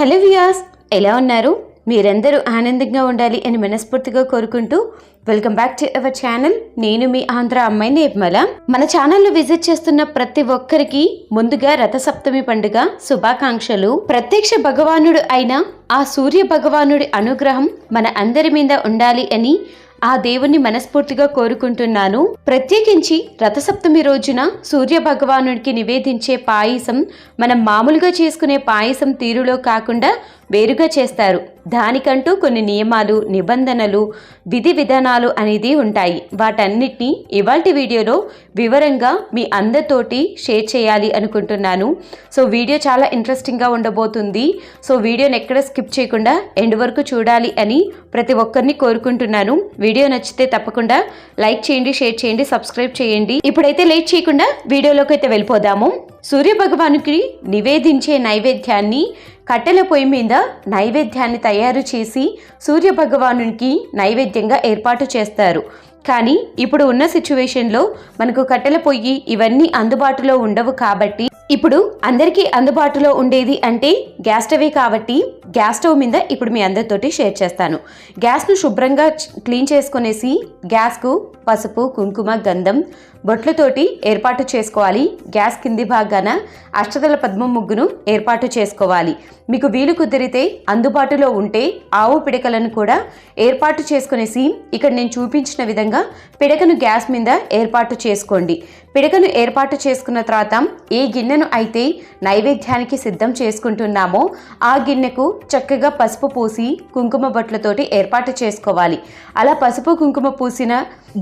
Hello వియాస్ ఎలా ఉన్నారు? మీరందరూ ఆనందంగా ఉండాలి అని మనస్ఫూర్తిగా కోరుకుంటూ welcome back to our channel. నేను మీ ఆంధ్ర అమ్మాయి నిర్మల. మన ఛానల్లో విజిట్ చేస్తున్న ప్రతి ఒక్కరికి ముందుగా రథసప్తమి పండుగ శుభాకాంక్షలు. ప్రత్యక్ష భగవానుడు అయిన ఆ సూర్య భగవానుడి అనుగ్రహం మన అందరి మీద ఉండాలి అని ఆ దేవుణ్ణి మనస్ఫూర్తిగా కోరుకుంటున్నాను. ప్రత్యేకించి రథసప్తమి రోజున సూర్య భగవానుడికి నివేదించే పాయసం మనం మామూలుగా చేసుకునే పాయసం తీరులో కాకుండా వేరుగా చేస్తారు. దానికంటూ కొన్ని నియమాలు నిబంధనలు విధి విధానాలు అనేది ఉంటాయి. వాటన్నిటిని ఇవాల్టి వీడియోలో వివరంగా మీ అందరితోటి షేర్ చేయాలి అనుకుంటున్నాను. సో వీడియో చాలా ఇంట్రెస్టింగ్గా ఉండబోతుంది. సో వీడియోని ఎక్కడ స్కిప్ చేయకుండా ఎండ్ వరకు చూడాలి అని ప్రతి ఒక్కరిని కోరుకుంటున్నాను. వీడియో నచ్చితే తప్పకుండా లైక్ చేయండి షేర్ చేయండి సబ్స్క్రైబ్ చేయండి. ఇప్పుడైతే లేట్ చేయకుండా వీడియోలోకి అయితే వెళ్ళిపోదాము. సూర్య భగవానుకి నివేదించే నైవేద్యాన్ని కట్టెల పొయ్యి మీద నైవేద్యాన్ని తయారు చేసి సూర్య భగవానునికి నైవేద్యంగా ఏర్పాటు చేస్తారు. కానీ ఇప్పుడు ఉన్న సిచ్యువేషన్లో మనకు కట్టెల పొయ్యి ఇవన్నీ అందుబాటులో ఉండవు కాబట్టి ఇప్పుడు అందరికీ అందుబాటులో ఉండేది అంటే గ్యాస్ స్టవే కాబట్టి గ్యాస్ స్టవ్ మీద ఇప్పుడు మీ అందరితోటి షేర్ చేస్తాను. గ్యాస్ను శుభ్రంగా క్లీన్ చేసుకునేసి గ్యాస్కు పసుపు కుంకుమ గంధం బొట్లతోటి ఏర్పాటు చేసుకోవాలి. గ్యాస్ కింది భాగాన అష్టదల పద్మ ముగ్గును ఏర్పాటు చేసుకోవాలి. మీకు వీలు కుదిరితే అందుబాటులో ఉంటే ఆవు పిడకలను కూడా ఏర్పాటు చేసుకునేసి ఇక్కడ నేను చూపించిన విధంగా పిడకను గ్యాస్ మీద ఏర్పాటు చేసుకోండి. పిడకను ఏర్పాటు చేసుకున్న తర్వాత ఏ గిన్నెను అయితే నైవేద్యానికి సిద్ధం చేసుకుంటున్నామో ఆ గిన్నెకు చక్కగా పసుపు పూసి కుంకుమ బొట్లతోటి ఏర్పాటు చేసుకోవాలి. అలా పసుపు కుంకుమ పూసిన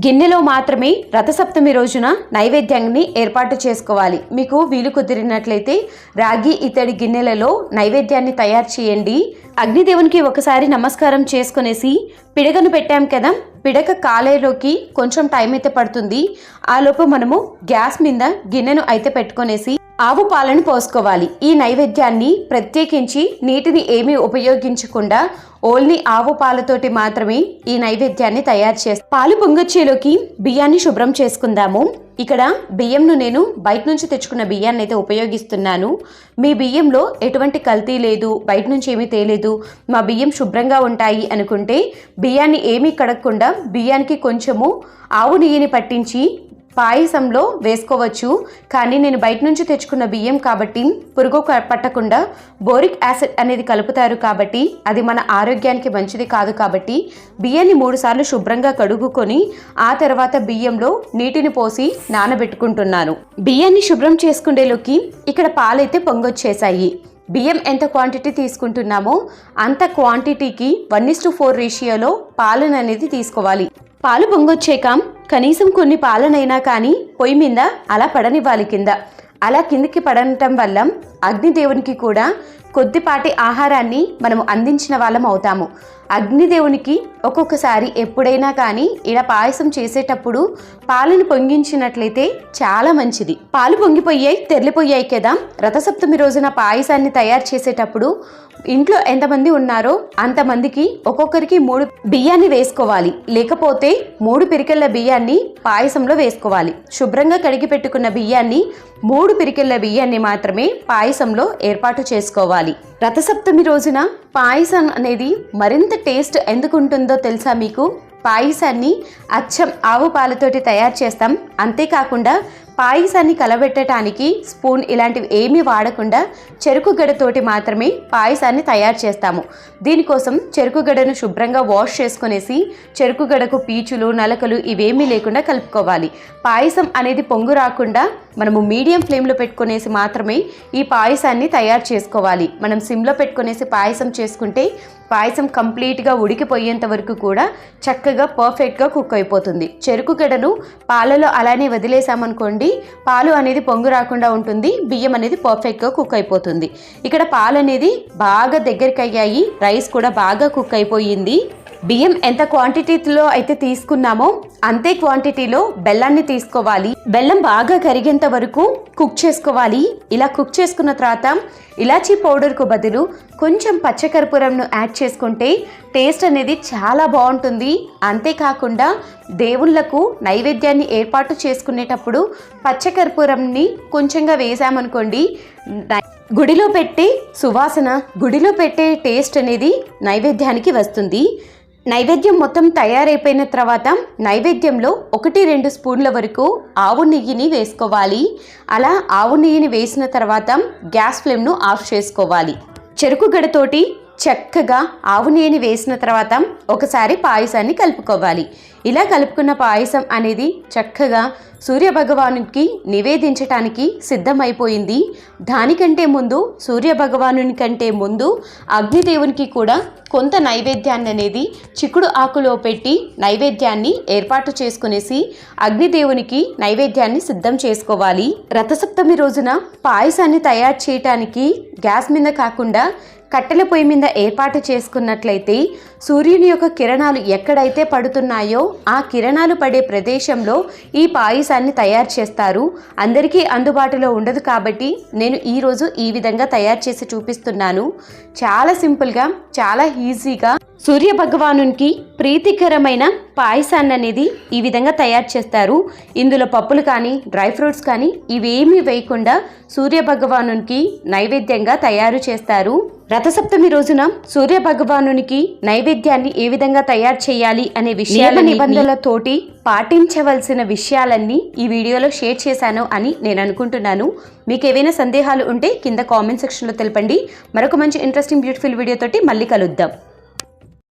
గిన్నెలో మాత్రమే రథసప్తమి రోజున నైవేద్యాన్ని ఏర్పాటు చేసుకోవాలి. మీకు వీలు కుదిరినట్లయితే రాగి ఇతడి గిన్నెలలో నైవేద్యాన్ని తయారు చేయండి. అగ్నిదేవునికి ఒకసారి నమస్కారం చేసుకునేసి పిడగను పెట్టాం కదా పిడక కాలేలోకి కొంచెం టైం అయితే పడుతుంది ఆలోపు మనము గ్యాస్ మీద గిన్నెను అయితే పెట్టుకొనేసి ఆవు పాలను పోసుకోవాలి. ఈ నైవేద్యాన్ని ప్రత్యేకించి నీటిని ఏమీ ఉపయోగించకుండా ఓన్లీ ఆవు పాలతోటి మాత్రమే ఈ నైవేద్యాన్ని తయారు చేస్తాం పాలు పొంగొచ్చేలోకి బియ్యాన్ని శుభ్రం చేసుకుందాము. ఇక్కడ బియ్యంను నేను బయట నుంచి తెచ్చుకున్న బియ్యాన్ని అయితే ఉపయోగిస్తున్నాను. మీ బియ్యంలో ఎటువంటి కల్తీ లేదు బయట నుంచి ఏమీ తేలేదు. మా బియ్యం శుభ్రంగా ఉంటాయి అనుకుంటే బియ్యాన్ని ఏమీ కడగకుండా బియ్యానికి కొంచెము ఆవు నెయ్యిని పట్టించి పాయసంలో వేసుకోవచ్చు. కానీ నేను బయట నుంచి తెచ్చుకున్న బియ్యం కాబట్టి పురుగు పట్టకుండా బోరిక్ యాసిడ్ అనేది కలుపుతారు కాబట్టి అది మన ఆరోగ్యానికి మంచిది కాదు కాబట్టి బియ్యాన్ని మూడుసార్లు శుభ్రంగా కడుగుకొని ఆ తర్వాత బియ్యంలో నీటిని పోసి నానబెట్టుకుంటున్నాను. బియ్యాన్ని శుభ్రం చేసుకునేలోకి ఇక్కడ పాలైతే పొంగొచ్చేసాయి బియ్యం ఎంత క్వాంటిటీ తీసుకుంటున్నామో అంత క్వాంటిటీకి వన్ ఇస్ టు ఫోర్ రేషియోలో పాలను అనేది తీసుకోవాలి. పాలు పొంగొచ్చాక. కనీసం కొన్ని పాలనైనా కానీ పొయ్యి మీద అలా పడనివ్వాలి కింద. అలా కిందికి పడటం వల్ల అగ్నిదేవునికి కూడా కొద్దిపాటి ఆహారాన్ని మనం అందించిన వాళ్ళం అవుతాము. అగ్నిదేవునికి ఒక్కొక్కసారి ఎప్పుడైనా కానీ ఇలా పాయసం చేసేటప్పుడు పాలను పొంగించినట్లయితే చాలా మంచిది. పాలు పొంగిపోయాయి తెరలిపోయాయి కదా. రథసప్తమి రోజున పాయసాన్ని తయారు చేసేటప్పుడు ఇంట్లో ఎంతమంది ఉన్నారో అంతమందికి ఒక్కొక్కరికి మూడు బియ్యాన్ని వేసుకోవాలి. లేకపోతే మూడు పిరికెళ్ళ బియ్యాన్ని పాయసంలో వేసుకోవాలి. శుభ్రంగా కడిగి పెట్టుకున్న బియ్యాన్ని మూడు పిరికెళ్ళ బియ్యాన్ని మాత్రమే పాయసంలో ఏర్పాటు చేసుకోవాలి. రథసప్తమి రోజున పాయసం అనేది మరింత టేస్ట్ ఎందుకు ఉంటుందో తెలుసా మీకు? పాయసాన్ని అచ్చం ఆవు పాలతోటి తయారు చేస్తాం. అంతేకాకుండా పాయసాన్ని కలబెట్టడానికి స్పూన్ ఇలాంటివి ఏమీ వాడకుండా చెరుకు గడతోటి మాత్రమే పాయసాన్ని తయారు చేస్తాము. దీనికోసం చెరుకు గడను శుభ్రంగా వాష్ చేసుకునేసి చెరుకు గడకు పీచులు నలకలు ఇవేమీ లేకుండా కలుపుకోవాలి. పాయసం అనేది పొంగు రాకుండా మనము మీడియం ఫ్లేమ్లో పెట్టుకునేసి మాత్రమే ఈ పాయసాన్ని తయారు చేసుకోవాలి. మనం సిమ్లో పెట్టుకునేసి పాయసం చేసుకుంటే పాయసం కంప్లీట్గా ఉడికిపోయేంత వరకు కూడా చక్కగా పర్ఫెక్ట్గా కుక్ అయిపోతుంది. చెరుకు గడను పాలలో అలానే వదిలేసామనుకోండి పాలు అనేది పొంగు రాకుండా ఉంటుంది బియ్యం అనేది పర్ఫెక్ట్గా కుక్ అయిపోతుంది. ఇక్కడ పాలు అనేది బాగా దగ్గరికి అయ్యాయి రైస్ కూడా బాగా కుక్ అయిపోయింది. బియ్యం ఎంత క్వాంటిటీలో అయితే తీసుకున్నామో అంతే క్వాంటిటీలో బెల్లాన్ని తీసుకోవాలి. బెల్లం బాగా కరిగేంత వరకు కుక్ చేసుకోవాలి. ఇలా కుక్ చేసుకున్న తర్వాత ఇలాచీ పౌడర్కు బదులు కొంచెం పచ్చకర్పూరంను యాడ్ చేసుకుంటే టేస్ట్ అనేది చాలా బాగుంటుంది. అంతేకాకుండా దేవుళ్ళకు నైవేద్యాన్ని ఏర్పాటు చేసుకునేటప్పుడు పచ్చకర్పూరంని కొంచెంగా వేసామనుకోండి గుడిలో పెట్టే సువాసన గుడిలో పెట్టే టేస్ట్ అనేది నైవేద్యానికి వస్తుంది. నైవేద్యం మొత్తం తయారైపోయిన తర్వాత నైవేద్యంలో ఒకటి రెండు స్పూన్ల వరకు ఆవు నెయ్యిని వేసుకోవాలి. అలా ఆవు నెయ్యిని వేసిన తర్వాత గ్యాస్ ఫ్లేమ్ను ఆఫ్ చేసుకోవాలి. చెరుకు గడతోటి చక్కగా ఆవు నేని వేసిన తర్వాత ఒకసారి పాయసాన్ని కలుపుకోవాలి. ఇలా కలుపుకున్న పాయసం అనేది చక్కగా సూర్య భగవానునికి నివేదించటానికి సిద్ధమైపోయింది. దానికంటే ముందు సూర్య భగవానుని కంటే ముందు అగ్నిదేవునికి కూడా కొంత నైవేద్యాన్ని అనేది చిక్కుడు ఆకులో పెట్టి నైవేద్యాన్ని ఏర్పాటు చేసుకునేసి అగ్నిదేవునికి నైవేద్యాన్ని సిద్ధం చేసుకోవాలి. రథసప్తమి రోజున పాయసాన్ని తయారు చేయటానికి గ్యాస్ మీద కాకుండా కట్టెల పొయ్యి మీద ఏర్పాటు చేసుకున్నట్లయితే సూర్యుని యొక్క కిరణాలు ఎక్కడైతే పడుతున్నాయో ఆ కిరణాలు పడే ప్రదేశంలో ఈ పాయసాన్ని తయారు చేస్తారు. అందరికీ అందుబాటులో ఉండదు కాబట్టి నేను ఈరోజు ఈ విధంగా తయారు చేసి చూపిస్తున్నాను. చాలా సింపుల్గా చాలా ఈజీగా సూర్య భగవానునికి ప్రీతికరమైన పాయసాన్ని అనేది ఈ విధంగా తయారు చేస్తారు. ఇందులో పప్పులు కానీ డ్రై ఫ్రూట్స్ కానీ ఇవేమీ వేయకుండా సూర్య భగవానునికి నైవేద్యంగా తయారు చేస్తారు. రథసప్తమి రోజున సూర్య భగవానునికి నైవేద్యాన్ని ఏ విధంగా తయారు చేయాలి అనే విషయాల నిబంధనలతోటి పాటించవలసిన విషయాలన్నీ ఈ వీడియోలో షేర్ చేశాను అని నేను అనుకుంటున్నాను. మీకు ఏవైనా సందేహాలు ఉంటే కింద కామెంట్ సెక్షన్లో తెలపండి. మరొక మంచి ఇంట్రెస్టింగ్ బ్యూటిఫుల్ వీడియోతోటి మళ్ళీ కలుద్దాం.